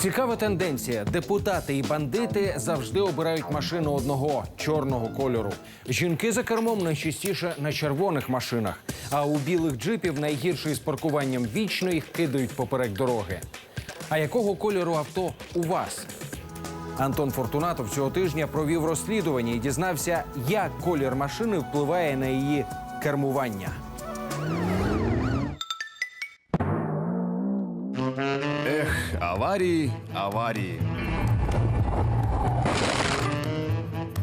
Цікава тенденція. Депутати і бандити завжди обирають машину одного чорного кольору. Жінки за кермом найчастіше на червоних машинах, а у білих джипів найгірше із паркуванням вічно їх кидають поперек дороги. А якого кольору авто у вас? Антон Фортунатов цього тижня провів розслідування і дізнався, як колір машини впливає на її кермування. Аварії, аварії.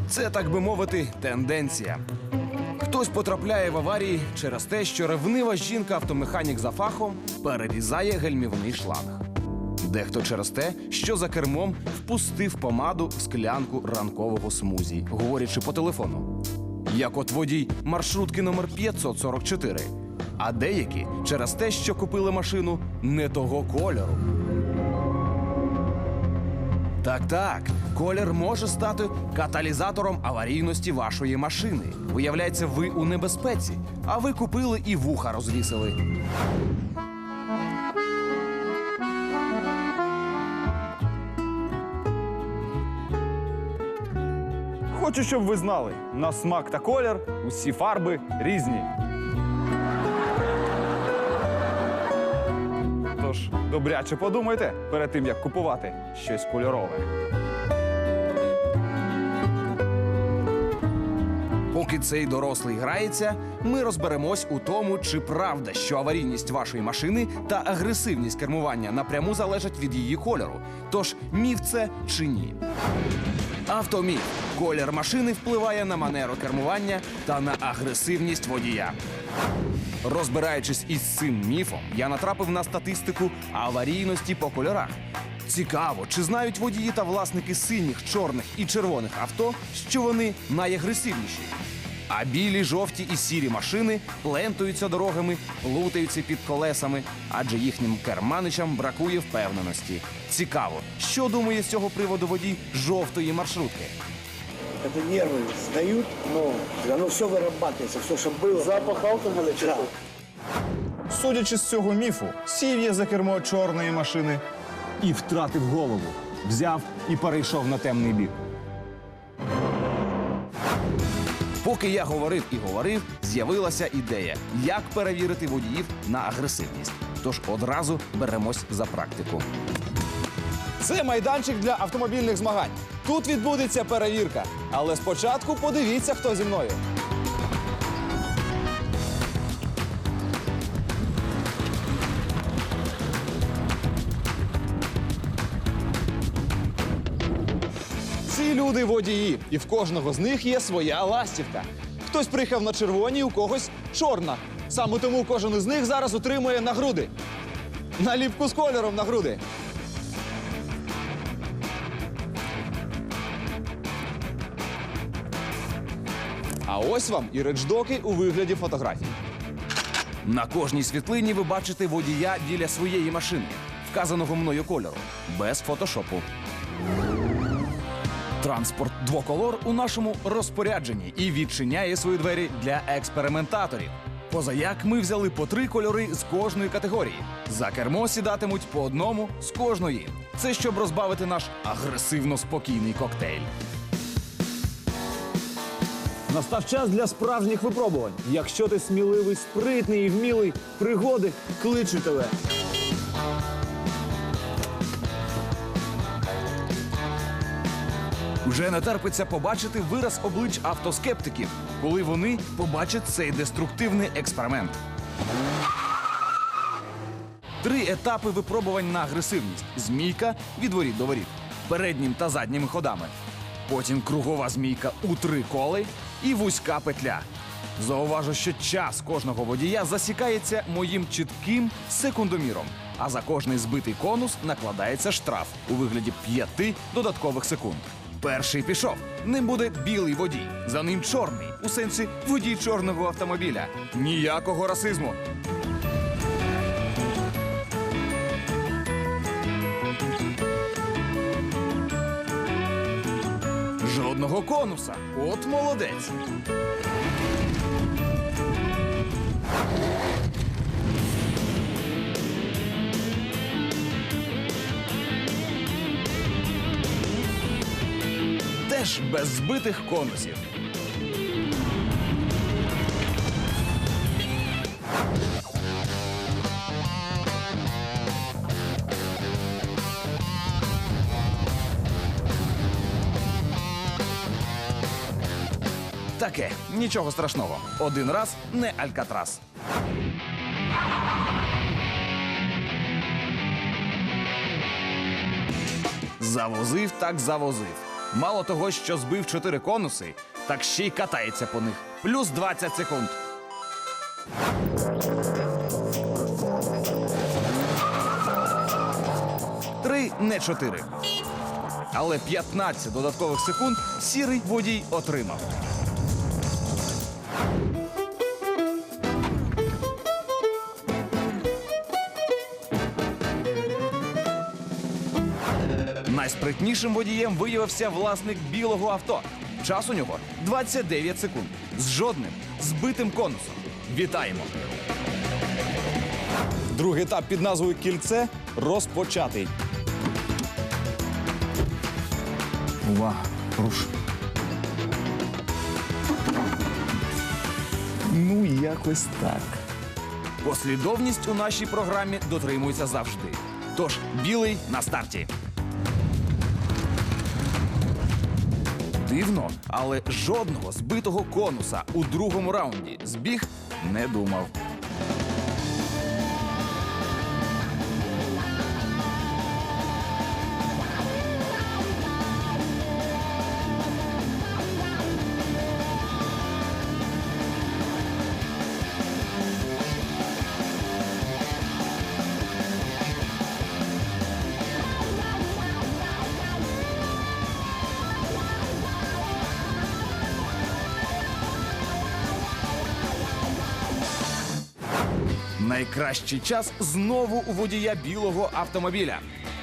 Це, так би мовити, тенденція. Хтось потрапляє в аварії через те, що ревнива жінка-автомеханік за фахом перерізає гальмівний шланг. Дехто через те, що за кермом впустив помаду в склянку ранкового смузі, говорячи по телефону. Як от водій маршрутки номер 544. А деякі через те, що купили машину не того кольору. Так, так, колір може стати каталізатором аварійності вашої машини. Виявляється, ви у небезпеці, а ви купили і вуха розвісили. Хочу, щоб ви знали, на смак та колір усі фарби різні. Добряче подумайте перед тим, як купувати щось кольорове. Поки цей дорослий грається, ми розберемось у тому, чи правда, що аварійність вашої машини та агресивність кермування напряму залежать від її кольору. Тож міф це чи ні? Автоміф. Колір машини впливає на манеру кермування та на агресивність водія. Розбираючись із цим міфом, я натрапив на статистику аварійності по кольорах. Цікаво, чи знають водії та власники синіх, чорних і червоних авто, що вони найагресивніші. А білі, жовті і сірі машини плентуються дорогами, плутаються під колесами, адже їхнім керманичам бракує впевненості. Цікаво, що думає з цього приводу водій жовтої маршрутки Это нервы сдают, но оно все вырабатывается, все, что было. Запах алкоголя? Да. Судячи з цього міфу, сів я за кермо чорної машини і втратив голову. Взяв і перейшов на темний бік. Поки я говорив і говорив, з'явилася ідея, як перевірити водіїв на агресивність. Тож одразу беремось за практику. Це майданчик для автомобільних змагань. Тут відбудеться перевірка. Але спочатку подивіться, хто зі мною. Ці люди водії, і в кожного з них є своя ластівка. Хтось приїхав на червоній, у когось чорна. Саме тому кожен із них зараз отримує нагруди. Наліпку з кольором на груди. А ось вам і речдоки у вигляді фотографій. На кожній світлині ви бачите водія біля своєї машини, вказаного мною кольору, без фотошопу. Транспорт двоколор у нашому розпорядженні і відчиняє свої двері для експериментаторів. Позаяк ми взяли по три кольори з кожної категорії. За кермо сідатимуть по одному з кожної. Це щоб розбавити наш агресивно спокійний коктейль. Настав час для справжніх випробувань. Якщо ти сміливий, спритний і вмілий, пригоди кличу тебе. Вже не терпиться побачити вираз облич автоскептиків, коли вони побачать цей деструктивний експеримент. Три етапи випробувань на агресивність: змійка від воріт до воріт, переднім та задніми ходами. Потім кругова змійка у три коли і вузька петля. Зауважу, що час кожного водія засікається моїм чітким секундоміром. А за кожний збитий конус накладається штраф у вигляді п'яти додаткових секунд. Перший пішов. Ним буде білий водій. За ним чорний. У сенсі водій чорного автомобіля. Ніякого расизму. цього конуса. От молодець. Теж без збитих конусів. Таке, нічого страшного. Один раз не Алькатрас. Завозив так завозив. Мало того, що збив чотири конуси, так ще й катається по них. Плюс 20 секунд. Три, не чотири. Але 15 додаткових секунд сірий водій отримав. Найспритнішим водієм виявився власник білого авто. Час у нього 29 секунд. З жодним збитим конусом. Вітаємо! Другий етап під назвою Кільце розпочатий. Увага, руш. Ну, якось так. Послідовність у нашій програмі дотримується завжди. Тож білий на старті. Дивно, але жодного збитого конуса у другому раунді збіг не думав. Найкращий час знову у водія білого автомобіля.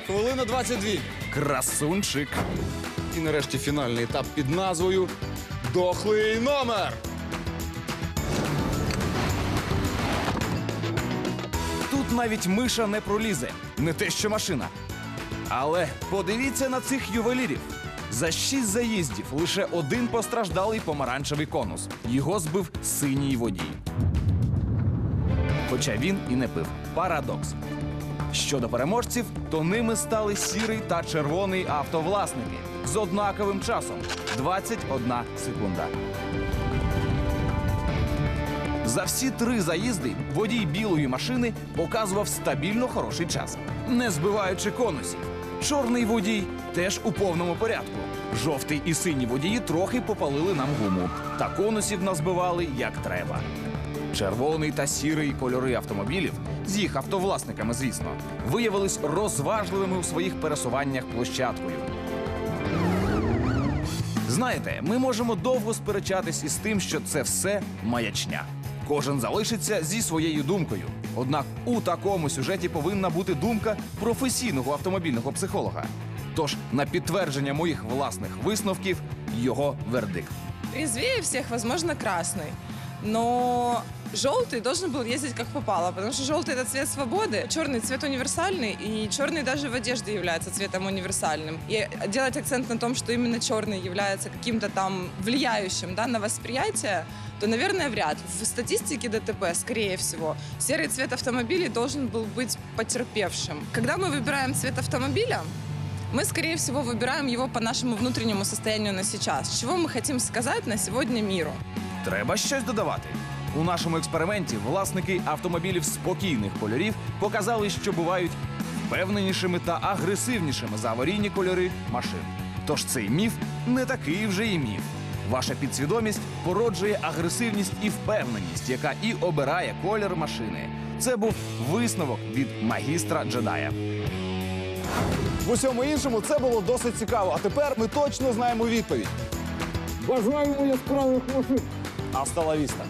Хвилина 22. Красунчик. І нарешті фінальний етап під назвою Дохлий номер. Тут навіть миша не пролізе, не те, що машина. Але подивіться на цих ювелірів. За шість заїздів лише один постраждалий помаранчевий конус. Його збив синій водій. Хоча він і не пив. Парадокс. Щодо переможців, то ними стали сірий та червоний автовласники з однаковим часом 21 секунда. За всі три заїзди водій білої машини показував стабільно хороший час, не збиваючи конусів. Чорний водій теж у повному порядку. Жовтий і синій водії трохи попалили нам гуму, та конусів назбивали як треба. Червоний та сірий кольори автомобілів з їх автовласниками, звісно, виявились розважливими у своїх пересуваннях площадкою. Знаєте, ми можемо довго сперечатись із тим, що це все маячня. Кожен залишиться зі своєю думкою. Однак у такому сюжеті повинна бути думка професійного автомобільного психолога. Тож на підтвердження моїх власних висновків його вердикт. Резвее всех, возможно, красный. Но желтый должен был ездить как попало, потому что желтый это цвет свободы, черный цвет универсальный, и черный даже в одежде является цветом универсальным. И делать акцент на том, что именно черный является каким-то там влияющим да, на восприятие, то, наверное, вряд. В статистике ДТП, скорее всего, серый цвет автомобилей должен был быть потерпевшим. Когда мы выбираем цвет автомобиля, мы, скорее всего, выбираем его по нашему внутреннему состоянию на сейчас. Чего мы хотим сказать на сегодня миру? Треба щось додавати. У нашому експерименті власники автомобілів спокійних кольорів показали, що бувають впевненішими та агресивнішими за аварійні кольори машин. Тож цей міф не такий вже і міф. Ваша підсвідомість породжує агресивність і впевненість, яка і обирає колір машини. Це був висновок від магістра джедая. В усьому іншому це було досить цікаво. А тепер ми точно знаємо відповідь. Бажаємо яскравих машин. Асталавіста.